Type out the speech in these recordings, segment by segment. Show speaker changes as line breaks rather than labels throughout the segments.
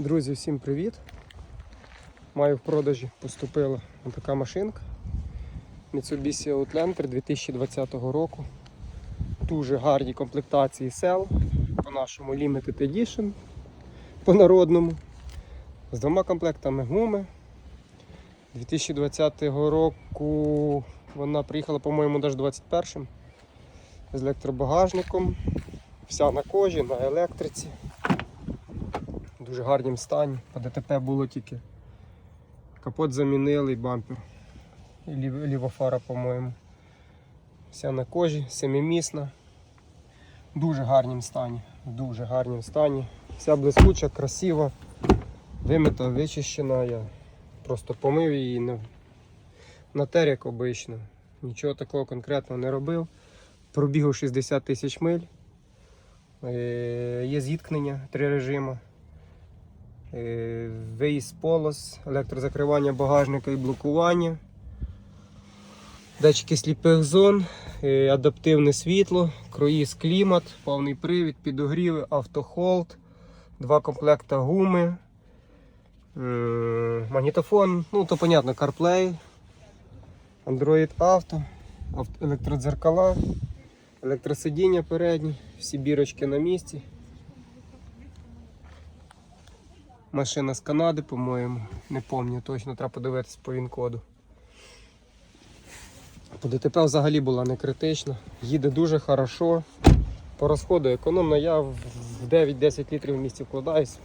Друзі, всім привіт! Маю в продажі поступила така машинка Mitsubishi Outlander 2020 року. Дуже гарні комплектації сел по нашому Limited Edition по народному. З двома комплектами гуми. 2020 року вона приїхала, по-моєму, навіть 21-м з електробагажником. Вся на кожі, на електриці. Дуже гарнім стані. По ДТП було тільки капот замінили і бампер. І лів- ліва фара, по-моєму. Вся на кожі, семимісна. В дуже гарнім стані. Дуже гарнім стані. Вся блискуча, красива, вимита, вичищена. Я просто помив її на, натер, як обично. Нічого такого конкретного не робив. Пробігав 60 тисяч миль. Е, Є зіткнення, три режими. Е, Виїзд полос, електрозакривання багажника і блокування. Датчики сліпих зон, е, адаптивне світло, круїз клімат, повний привід, підогріви, автохолд, два комплекта гуми, е, магнітофон, ну то понятно, CarPlay, Android Auto, електродзеркала, електросидіння передні, всі бірочки на місці. Машина з Канади, по-моєму, не пам'ятаю точно, треба подивитися по він-коду. По ДТП взагалі була не критична. Їде дуже хорошо. По розходу економно. Я в 9-10 літрів в місті вкладаюсь,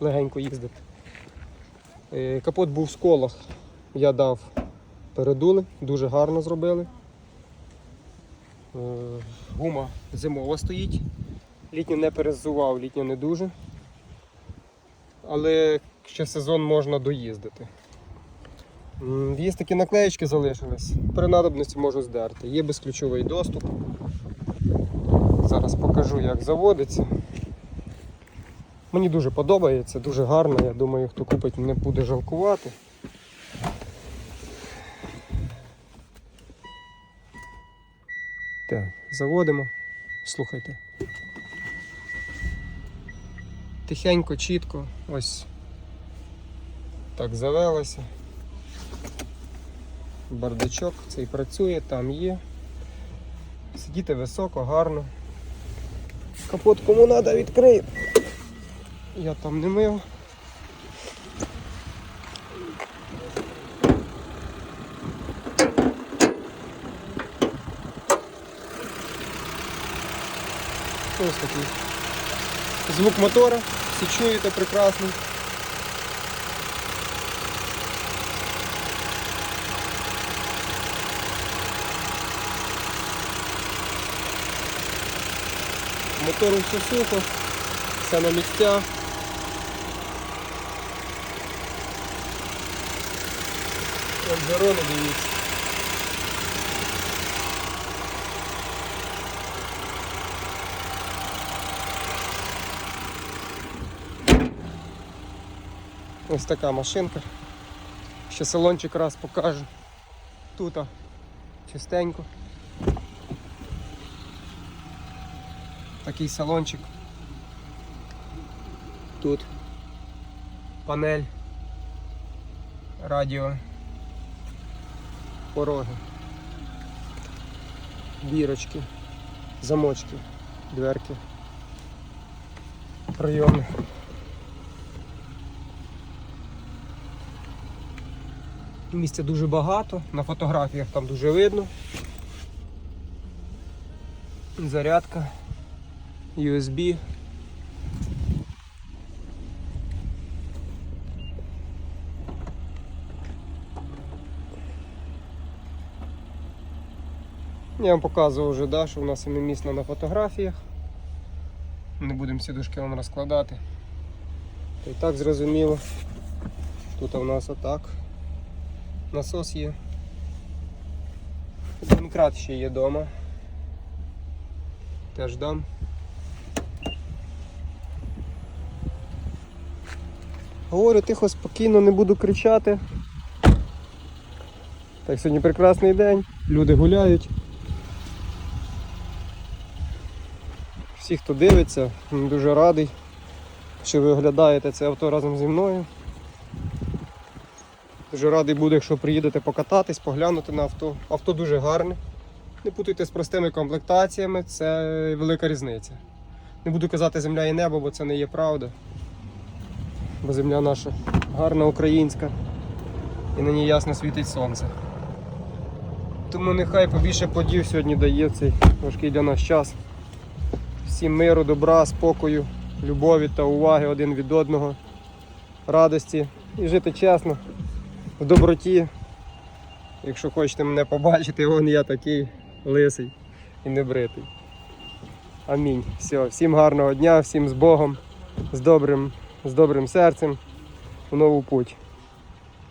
легенько їздити. Е, Капот був в сколах. Я дав передули, дуже гарно зробили. Е, Гума зимова стоїть. Літню не перезував, літню не дуже. Але ще сезон можна доїздити. Є такі наклеєчки залишились. При надобності можу здерти. Є безключовий доступ. Зараз покажу, як заводиться. Мені дуже подобається, дуже гарно. Я думаю, хто купить, не буде жалкувати. Так, заводимо. Слухайте. Тихенько, чітко, ось так завелося. Бардачок цей працює, там є. Сидіти високо, гарно. Капот кому треба відкрию. Я там не мив. Ось такий. Звук мотора, всі чуєте прекрасно. Мотору все сухо, все на місцях. Обзорони дивіться. Ось така машинка. Ще салончик раз покажу. Тут чистенько. Такий салончик. Тут панель, радіо, пороги, бірочки, замочки, дверки, прийоми. Місця дуже багато, на фотографіях там дуже видно. Зарядка, USB. Я вам показував вже, да, що в нас семимісна на фотографіях. Не будемо сідушки вам розкладати. І так зрозуміло. Тут у нас отак. Насос є. Домкрат ще є вдома. Теж дам. Говорю тихо, спокійно, не буду кричати. Так, сьогодні прекрасний день, люди гуляють. Всі, хто дивиться, дуже радий. що ви оглядаєте це авто разом зі мною. Дуже радий буду, якщо приїдете покататись, поглянути на авто. Авто дуже гарне. Не путайте з простими комплектаціями, це велика різниця. Не буду казати земля і небо, бо це не є правда. Бо земля наша гарна українська і на ній ясно світить сонце. Тому нехай побільше подів сьогодні дає цей важкий для нас час. Всім миру, добра, спокою, любові та уваги один від одного, радості і жити чесно, в доброті. Якщо хочете мене побачити, вон я такий лисий і небритий. Амінь. Все, всім гарного дня, всім з Богом, з добрим, з добрим серцем в нову путь.